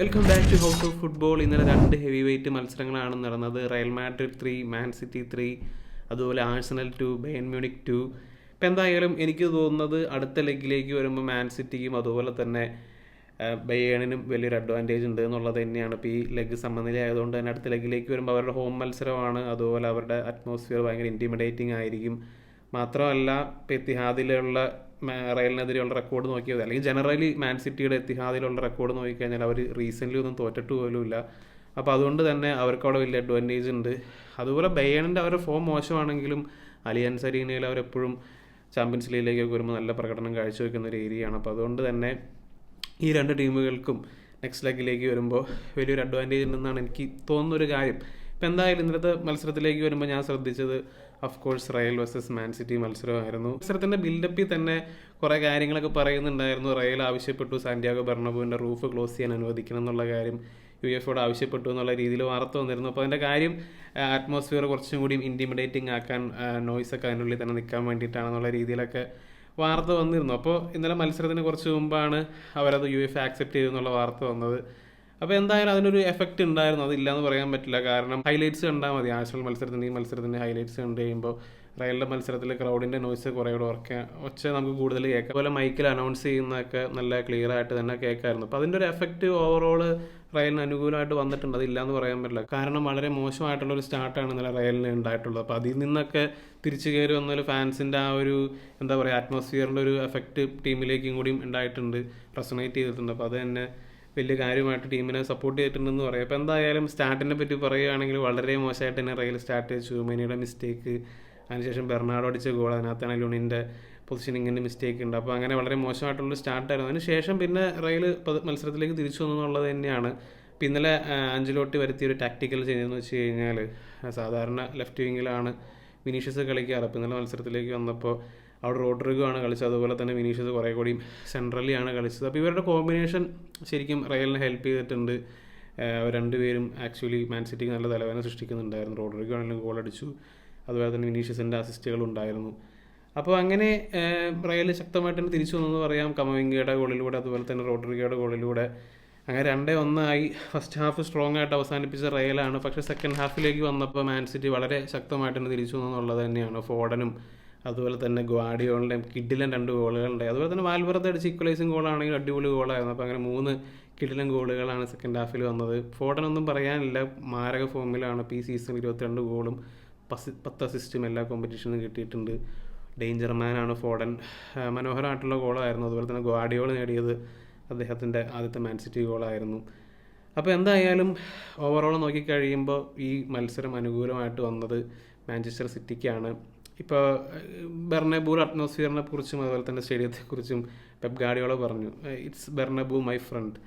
Welcome back to house of football ഇന്നലെ രണ്ട് heavy weight മത്സരങ്ങളാണ് നടന്നത്. Real Madrid three Man City three അതുപോലെ Arsenal two Bayern Munich two ഇപ്പം എന്തായാലും എനിക്ക് തോന്നുന്നത് അടുത്ത ലെഗിലേക്ക് വരുമ്പോൾ മാൻ സിറ്റിക്കും അതുപോലെ തന്നെ ബയേണിനും വലിയൊരു അഡ്വാന്റേജ് ഉണ്ട് എന്നുള്ളത് തന്നെയാണ്. ഇപ്പോൾ ഈ ലെഗ് സമനില ആയതുകൊണ്ട് തന്നെ അടുത്ത ലെഗിലേക്ക് വരുമ്പോൾ അവരുടെ ഹോം മത്സരമാണ്. അതുപോലെ അവരുടെ അറ്റ്മോസ്ഫിയർ ഭയങ്കര ഇന്റിമിഡേറ്റിംഗ് ആയിരിക്കും. മാത്രമല്ല ഇപ്പോൾ എത്തിഹാദിലുള്ള റയലിനെതിരെയുള്ള റെക്കോർഡ് നോക്കിയത്. അല്ലെങ്കിൽ ജനറലി മാൻ സിറ്റിയുടെ എത്തിഹാദിലുള്ള റെക്കോർഡ് നോക്കിക്കഴിഞ്ഞാൽ അവർ റീസെന്റ്ലി ഒന്നും തോറ്റിട്ട് പോലുമില്ല അപ്പോൾ അതുകൊണ്ട് തന്നെ അവർക്ക് അവിടെ വലിയ അഡ്വാന്റേജ് ഉണ്ട്. അതുപോലെ ബയേണിന്റെ അവരുടെ ഫോം മോശമാണെങ്കിലും അലിയൻസ് അരീനയിൽ അവരെപ്പോഴും ചാമ്പ്യൻസ് ലീഗിലേക്കൊക്കെ വരുമ്പോൾ നല്ല പ്രകടനം കാഴ്ചവെക്കുന്ന ഒരു ഏരിയയാണ്. അപ്പോൾ അതുകൊണ്ട് തന്നെ ഈ രണ്ട് ടീമുകൾക്കും നെക്സ്റ്റ് ലെഗിലേക്ക് വരുമ്പോൾ വലിയൊരു അഡ്വാന്റേജ് ഉണ്ടെന്നാണ് എനിക്ക് തോന്നുന്നൊരു കാര്യം. ഇപ്പം എന്തായാലും ഇന്നത്തെ മത്സരത്തിലേക്ക് വരുമ്പോൾ ഞാൻ ശ്രദ്ധിച്ചത് of course Real versus Man City മത്സരമായിരുന്നു. മത്സരത്തിന്റെ ബിൽഡപ്പിൽ തന്നെ കുറേ കാര്യങ്ങളൊക്കെ പറയുന്നുണ്ടായിരുന്നു. റയൽ ആവശ്യപ്പെട്ടു സാന്റിയാഗോ ബെർണബുവിന്റെ റൂഫ് ക്ലോസ് ചെയ്യാൻ അനുവദിക്കണം എന്നുള്ള കാര്യം യു എഫോട് ആവശ്യപ്പെട്ടു എന്നുള്ള രീതിയിൽ വാർത്ത വന്നിരുന്നു. അപ്പോൾ അതിന്റെ കാര്യം അറ്റ്മോസ്ഫിയർ കുറച്ചും കൂടി ഇന്റിമിഡേറ്റിംഗ് ആക്കാൻ നോയ്സ് ഒക്കെ അതിനുള്ളിൽ തന്നെ നിൽക്കാൻ വേണ്ടിയിട്ടാണെന്നുള്ള രീതിയിലൊക്കെ വാർത്ത വന്നിരുന്നു. അപ്പോൾ ഇന്നലെ മത്സരത്തിന് കുറച്ച് മുമ്പാണ് അവരത് യു എഫ് ആക്സെപ്റ്റ് ചെയ്തെന്നുള്ള വാർത്ത വന്നത്. അപ്പോൾ എന്തായാലും അതിനൊരു എഫക്റ്റ് ഉണ്ടായിരുന്നു. അതില്ലാന്ന് പറയാൻ പറ്റില്ല. കാരണം ഹൈലൈറ്റ്സ് കണ്ടാൽ മതി. ആഴ്സണൽ മത്സരത്തിന്റെ ഈ മത്സരത്തിന്റെ ഹൈലൈറ്റ്സ് കണ്ടു കഴിയുമ്പോൾ റയലിന്റെ മത്സരത്തിൽ ക്രൗഡിന്റെ നോയ്സ് കുറേ കൂടെ ഉറക്കുക ഒച്ച നമുക്ക് കൂടുതൽ കേൾക്കാം. അതുപോലെ മൈക്കിൽ അനൗൺസ് ചെയ്യുന്നതൊക്കെ നല്ല ക്ലിയർ ആയിട്ട് തന്നെ കേൾക്കായിരുന്നു. അപ്പോൾ അതിന്റെ ഒരു എഫക്റ്റ് ഓവറോൾ റയലിന് അനുകൂലമായിട്ട് വന്നിട്ടുണ്ട്. അതില്ലാന്ന് പറയാൻ പറ്റില്ല. കാരണം വളരെ മോശമായിട്ടുള്ള ഒരു സ്റ്റാർട്ടാണ് ഇന്നലെ റയലിന് ഉണ്ടായിട്ടുള്ളത്. അപ്പോൾ അതിൽ നിന്നൊക്കെ തിരിച്ചു കയറി വന്നാൽ ഫാൻസിന്റെ ആ ഒരു എന്താ പറയുക അറ്റ്മോസ്ഫിയറിന്റെ ഒരു എഫക്റ്റ് ടീമിലേക്കും കൂടിയും ഉണ്ടായിട്ടുണ്ട്. റെസണേറ്റ് ചെയ്തിട്ടുണ്ട്. അപ്പോൾ അത് തന്നെ വലിയ കാര്യമായിട്ട് ടീമിനെ സപ്പോർട്ട് ചെയ്തിട്ടുണ്ടെന്ന് പറയാം. അപ്പോൾ എന്തായാലും സ്റ്റാർട്ടിനെ പറ്റി പറയുകയാണെങ്കിൽ വളരെ മോശമായിട്ട് തന്നെ റയൽ സ്റ്റാർട്ട് ചൂമനിയുടെ മിസ്റ്റേക്ക് അതിനുശേഷം ബെർണാഡോ അടിച്ച ഗോൾ അതിനകത്താണ് ലുണിന്റെ പൊസിഷനിങ്ങിന്റെ മിസ്റ്റേക്ക് ഉണ്ട്. അപ്പോൾ അങ്ങനെ വളരെ മോശമായിട്ടുള്ള സ്റ്റാർട്ടായിരുന്നു അതിന് ശേഷം പിന്നെ റയൽ മത്സരത്തിലേക്ക് തിരിച്ചു വന്നു എന്നുള്ളത് തന്നെയാണ്. ഇപ്പം ഇന്നലെ അഞ്ചിലോട്ട് വരുത്തിയ ഒരു ടാക്ടിക്കൽ ചെയ്യുന്നതെന്ന് വെച്ച് കഴിഞ്ഞാൽ സാധാരണ ലെഫ്റ്റ് വിങ്ങിലാണ് വിനീഷ്യസ് കളിക്കാറ്. അപ്പോൾ ഇന്നലെ മത്സരത്തിലേക്ക് വന്നപ്പോൾ അവിടെ റോഡ്രിഗോ ആണ് കളിച്ചത്. അതുപോലെ തന്നെ വിനീഷ്യസ് കുറേ കൂടി സെൻട്രലി ആണ് കളിച്ചത്. അപ്പോൾ ഇവരുടെ കോമ്പിനേഷൻ ശരിക്കും റയലിനെ ഹെൽപ്പ് ചെയ്തിട്ടുണ്ട്. രണ്ടുപേരും ആക്ച്വലി മാൻ സിറ്റിക്ക് നല്ല തലവേദന സൃഷ്ടിക്കുന്നുണ്ടായിരുന്നു. റോഡ്രിഗോ ആണെങ്കിലും ഗോൾ അടിച്ചു. അതുപോലെ തന്നെ വിനീഷ്യസിന്റെ അസിസ്റ്റുകൾ ഉണ്ടായിരുന്നു. അപ്പോൾ അങ്ങനെ റയൽ ശക്തമായിട്ട് തന്നെ തിരിച്ചു വന്നെന്ന് പറയാം. കമവിംഗയുടെ ഗോളിലൂടെ അതുപോലെ തന്നെ റോഡ്രിഗയുടെ ഗോളിലൂടെ അങ്ങനെ രണ്ടേ ഒന്നായി. ഫസ്റ്റ് ഹാഫ് സ്ട്രോങ് ആയിട്ട് അവസാനിപ്പിച്ച റയലാണ്. പക്ഷേ സെക്കൻഡ് ഹാഫിലേക്ക് വന്നപ്പോൾ മാൻ സിറ്റി വളരെ ശക്തമായിട്ട് തന്നെ തിരിച്ചു വന്നെന്നുള്ളത് തന്നെയാണ്. ഫോർഡനും അതുപോലെ തന്നെ ഗ്വാഡിയോളിന്റെയും കിഡിലും രണ്ട് ഗോളുകളുണ്ടായി അതുപോലെ തന്നെ വാൽവറത്ത് അടിച്ച് ഇക്വലൈസിങ് ഗോളാണെങ്കിൽ അടിപൊളി ഗോളായിരുന്നു അപ്പോൾ അങ്ങനെ മൂന്ന് കിഡിലും ഗോളുകളാണ് സെക്കൻഡ് ഹാഫിൽ വന്നത്. ഒന്നും പറയാനില്ല. മാരക ഫോമിലാണ് ഇപ്പോൾ ഈ സീസൺ ഇരുപത്തിരണ്ട് ഗോളും പസ് പത്ത് അസിസ്റ്റും എല്ലാ കോമ്പറ്റീഷനും കിട്ടിയിട്ടുണ്ട്. ഡേഞ്ചർ മാനാണ് ഫോഡൻ മനോഹരമായിട്ടുള്ള ഗോളായിരുന്നു അതുപോലെ തന്നെ ഗ്വാഡിയോൾ നേടിയത് അദ്ദേഹത്തിന്റെ ആദ്യത്തെ മാൻസിറ്റി ഗോളായിരുന്നു അപ്പോൾ എന്തായാലും ഓവറോൾ നോക്കിക്കഴിയുമ്പോൾ ഈ മത്സരം അനുകൂലമായിട്ട് വന്നത് മാഞ്ചസ്റ്റർ സിറ്റിക്കാണ് ഇപ്പോൾ ബെർണബൂർ അറ്റ്മോസ്ഫിയറിനെ കുറിച്ചും അതുപോലെ തന്നെ സ്റ്റേഡിയത്തെക്കുറിച്ചും പെപ് ഗാഡിയോള പറഞ്ഞു. ഇറ്റ്സ് ബെർണബു മൈ ഫ്രണ്ട്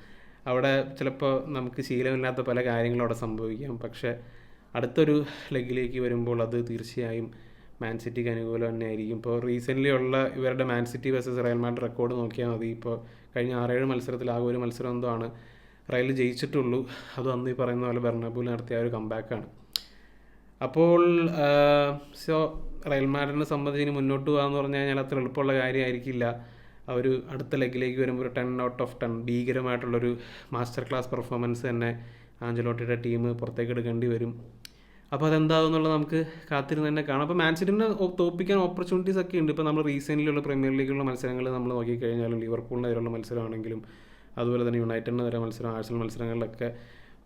അവിടെ ചിലപ്പോൾ നമുക്ക് ശീലമില്ലാത്ത പല കാര്യങ്ങളും അവിടെ സംഭവിക്കാം. പക്ഷേ അടുത്തൊരു ലെഗിലേക്ക് വരുമ്പോൾ അത് തീർച്ചയായും മാൻ സിറ്റിക്ക് അനുകൂലം തന്നെ ആയിരിക്കും ഇപ്പോൾ റീസെന്റ്ലി ഉള്ള ഇവരുടെ Man City versus Real mad record നോക്കിയാൽ മതി. ഇപ്പോൾ കഴിഞ്ഞ ആറേഴ് മത്സരത്തിൽ ആകെ ഒരു മത്സരം എന്തോ ആണ്. റയൽ ജയിച്ചിട്ടുള്ളൂ. അതും അന്ന് ഈ പറയുന്ന പോലെ ബെർണബൂൽ നടത്തിയ ഒരു കമ്പാക്കാണ് അപ്പോൾ സോ റയൽ മാഡ്രിഡിനെ സംബന്ധിച്ച് ഇനി മുന്നോട്ട് പോകാമെന്ന് പറഞ്ഞു കഴിഞ്ഞാൽ അത്ര എളുപ്പമുള്ള കാര്യമായിരിക്കില്ല. അവർ അടുത്ത ലെഗിലേക്ക് വരുമ്പോൾ ഒരു ടെൻ ഔട്ട് ഓഫ് ടെൻ ഭീകരമായിട്ടുള്ളൊരു മാസ്റ്റർ ക്ലാസ് പെർഫോമൻസ് തന്നെ ആഞ്ചലോട്ടിയുടെ ടീം പുറത്തേക്ക് എടുക്കേണ്ടി വരും. അപ്പോൾ അതെന്താകും എന്നുള്ളത് നമുക്ക് കാത്തിരുന്ന് തന്നെ കാണാം. അപ്പോൾ മാൻസിറ്റിനെ തോപ്പിക്കാൻ ഓപ്പർച്യൂണിറ്റീസ് ഒക്കെ ഉണ്ട്. ഇപ്പോൾ നമ്മൾ റീസെന്റ്ലിയുള്ള പ്രീമിയർ ലീഗിലുള്ള മത്സരങ്ങൾ നമ്മൾ നോക്കിക്കഴിഞ്ഞാലും ലിവർപൂളിനെതിരെയുള്ള മത്സരമാണെങ്കിലും അതുപോലെ തന്നെ യുണൈറ്റഡിനെതിരെ മത്സരം ആഴ്സൽ മത്സരങ്ങളിലൊക്കെ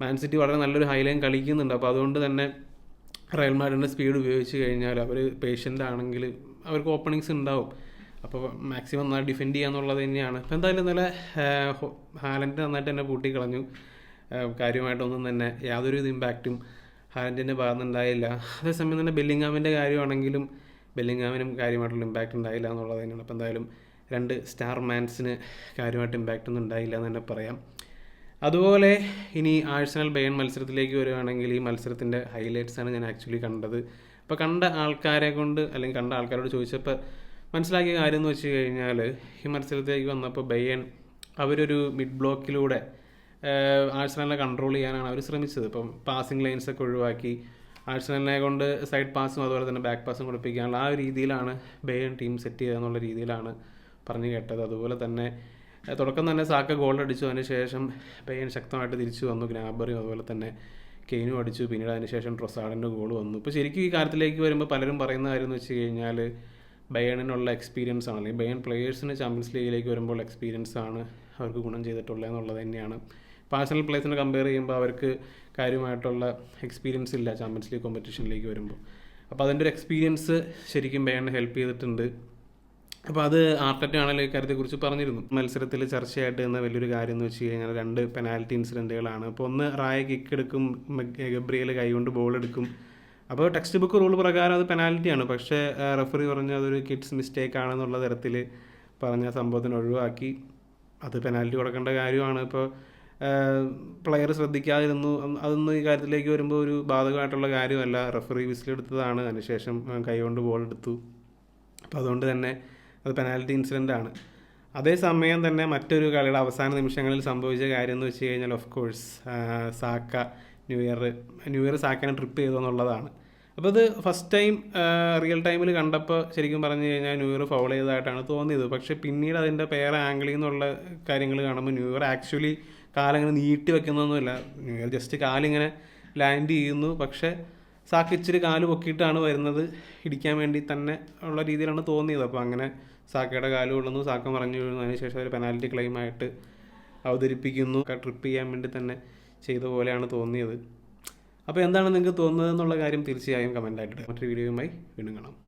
മാൻസിറ്റി വളരെ നല്ലൊരു ഹൈലൈൻ കളിക്കുന്നുണ്ട്. അപ്പോൾ അതുകൊണ്ട് തന്നെ റയൽ മാഡിന്റെ സ്പീഡ് ഉപയോഗിച്ച് കഴിഞ്ഞാൽ അവർ പേഷ്യന്റ് ആണെങ്കിൽ അവർക്ക് ഓപ്പണിങ്സ് ഉണ്ടാവും. അപ്പോൾ മാക്സിമം നന്നായി ഡിഫെൻഡ് ചെയ്യുക എന്നുള്ളത് തന്നെയാണ്. അപ്പോൾ എന്തായാലും നല്ല ഹാലൻഡ് നന്നായിട്ട് തന്നെ പൂട്ടി കളഞ്ഞു. കാര്യമായിട്ടൊന്നും തന്നെ യാതൊരു ഇമ്പാക്റ്റും ഹാലൻഡിന്റെ ഭാഗത്ത് ഉണ്ടായില്ല. അതേസമയം തന്നെ ബെല്ലിങ്ങാമിന്റെ കാര്യമാണെങ്കിലും ബെല്ലിങ്ങാമിനും കാര്യമായിട്ടുള്ള ഇമ്പാക്റ്റ് ഉണ്ടായില്ല എന്നുള്ളത് തന്നെയാണ്. അപ്പോൾ എന്തായാലും രണ്ട് സ്റ്റാർ മാൻസിന് കാര്യമായിട്ട് ഇമ്പാക്റ്റ് ഒന്നും ഉണ്ടായില്ല എന്ന് തന്നെ പറയാം. അതുപോലെ ഇനി ആഴ്സണൽ ബയൺ മത്സരത്തിലേക്ക് വരികയാണെങ്കിൽ ഈ മത്സരത്തിന്റെ ഹൈലൈറ്റ്സാണ് ഞാൻ ആക്ച്വലി കണ്ടത്. അപ്പോൾ കണ്ട ആൾക്കാരെ കൊണ്ട് അല്ലെങ്കിൽ കണ്ട ആൾക്കാരോട് ചോദിച്ചപ്പോൾ മനസ്സിലാക്കിയ കാര്യം എന്ന് വെച്ച് കഴിഞ്ഞാൽ ഈ മത്സരത്തിലേക്ക് വന്നപ്പോൾ ബയൺ അവരൊരു മിഡ് ബ്ലോക്കിലൂടെ ആഴ്സണലിനെ കൺട്രോൾ ചെയ്യാനാണ് അവർ ശ്രമിച്ചത്. ഇപ്പം പാസിംഗ് ലൈൻസ് ഒക്കെ ഒഴിവാക്കി ആഴ്സണലിനെ കൊണ്ട് സൈഡ് പാസും അതുപോലെ തന്നെ ബാക്ക് പാസും കൊടുപ്പിക്കാനുള്ള ആ ഒരു രീതിയിലാണ് ബയൺ ടീം സെറ്റ് ചെയ്യുക എന്നുള്ള രീതിയിലാണ് പറഞ്ഞു കേട്ടത്. അതുപോലെ തന്നെ തുടക്കം തന്നെ സാക്ക ഗോൾ അടിച്ചു. അതിന് ശേഷം പെയിൻ ശക്തമായിട്ട് തിരിച്ചു വന്നു. ഗ്നാബറിയും അതുപോലെ തന്നെ കെയിനും അടിച്ചു. പിന്നീട് അതിന് ശേഷം ട്രൊസാഡിന്റെ ഗോൾ വന്നു. ഇപ്പോൾ ശരിക്കും ഈ കാര്യത്തിലേക്ക് വരുമ്പോൾ പലരും പറയുന്ന കാര്യം എന്ന് വെച്ച് കഴിഞ്ഞാൽ ബയണിനുള്ള എക്സ്പീരിയൻസ് ആണ്. അല്ലെങ്കിൽ ബയൺ പ്ലേയേഴ്സിന് ചാമ്പ്യൻസ് ലീഗിലേക്ക് വരുമ്പോൾ എക്സ്പീരിയൻസ് ആണ് അവർക്ക് ഗുണം ചെയ്തിട്ടുള്ളത് എന്നുള്ളത് തന്നെയാണ്. പാഴ്സണൽ പ്ലേസിനെ കമ്പയർ ചെയ്യുമ്പോൾ അവർക്ക് കാര്യമായിട്ടുള്ള എക്സ്പീരിയൻസ് ഇല്ല ചാമ്പ്യൻസ് ലീഗ് കോമ്പറ്റീഷനിലേക്ക് വരുമ്പോൾ അപ്പോൾ അതിന്റെ ഒരു എക്സ്പീരിയൻസ് ശരിക്കും ബയണിനെ ഹെൽപ്പ് ചെയ്തിട്ടുണ്ട്. അപ്പോൾ അത് ആർട്ടറ്റ് ആണല്ലോ ഈ കാര്യത്തെക്കുറിച്ച് പറഞ്ഞിരുന്നു. മത്സരത്തിൽ ചർച്ചയായിട്ട് എന്ന വലിയൊരു കാര്യം എന്ന് വെച്ച് കഴിഞ്ഞാൽ രണ്ട് പെനാൽറ്റി ഇൻസിഡന്റുകളാണ് അപ്പോൾ ഒന്ന് റായ കിക്ക് എടുക്കും ഗബ്രിയൽ കൈകൊണ്ട് ബോൾ എടുക്കും. അപ്പോൾ ടെക്സ്റ്റ് ബുക്ക് റൂൾ പ്രകാരം അത് പെനാൽറ്റിയാണ് പക്ഷേ റെഫറി പറഞ്ഞ അതൊരു കിഡ്സ് മിസ്റ്റേക്ക് ആണെന്നുള്ള തരത്തിൽ പറഞ്ഞ സംഭവത്തിന് ഒഴിവാക്കി. അത് പെനാൽറ്റി കൊടുക്കേണ്ട കാര്യമാണ്. ഇപ്പോൾ പ്ലെയർ ശ്രദ്ധിക്കാതിരുന്നു. അതൊന്നും ഈ കാര്യത്തിലേക്ക് വരുമ്പോൾ ഒരു ബാധകമായിട്ടുള്ള കാര്യമല്ല. റെഫറി വിസിലെടുത്തതാണ്. അതിനുശേഷം കൈകൊണ്ട് ബോൾ എടുത്തു. അപ്പോൾ അതുകൊണ്ട് തന്നെ അത് പെനാൽറ്റി ഇൻസിഡന്റ് ആണ്. അതേസമയം തന്നെ മറ്റൊരു കളിയുടെ അവസാന നിമിഷങ്ങളിൽ സംഭവിച്ച കാര്യം എന്ന് വെച്ച് കഴിഞ്ഞാൽ of course Saka new year new year സാക്കനെ trip ചെയ്തു എന്നുള്ളതാണ്. അപ്പോൾ അത് ഫസ്റ്റ് ടൈം റിയൽ ടൈമിൽ കണ്ടപ്പോൾ ശരിക്കും പറഞ്ഞു കഴിഞ്ഞാൽ ന്യൂ ഇയർ ഫൗൾ ചെയ്തതായിട്ടാണ് തോന്നിയത്. പക്ഷേ പിന്നീട് അതിന്റെ പേർ ആംഗിളിൽ നിന്നുള്ള കാര്യങ്ങൾ കാണുമ്പോൾ ന്യൂ ഇയർ ആക്ച്വലി കാലങ്ങനെ നീട്ടി വെക്കുന്നൊന്നുമില്ല. ന്യൂ ഇയർ ജസ്റ്റ് കാലിങ്ങനെ ലാൻഡ് ചെയ്യുന്നു. പക്ഷേ സാക്ക് ഇച്ചിരി കാൽ പൊക്കിയിട്ടാണ് വരുന്നത്. ഇടിക്കാൻ വേണ്ടി തന്നെ ഉള്ള രീതിയിലാണ് തോന്നിയത്. അപ്പോൾ അങ്ങനെ സാക്കയുടെ കാൽ കൊള്ളുന്നു. സാക്ക മറിഞ്ഞു വീഴുന്നു. അതിനുശേഷം ഒരു പെനാൽറ്റി ക്ലെയിമായിട്ട് അവതരിപ്പിക്കുന്നു. ട്രിപ്പ് ചെയ്യാൻ വേണ്ടി തന്നെ ചെയ്ത പോലെയാണ് തോന്നിയത്. അപ്പോൾ എന്താണ് നിങ്ങൾക്ക് തോന്നുന്നത് എന്നുള്ള കാര്യം തീർച്ചയായും കമന്റായിട്ട് മറ്റൊരു വീഡിയോയുമായി വീണ്ടും കാണാം.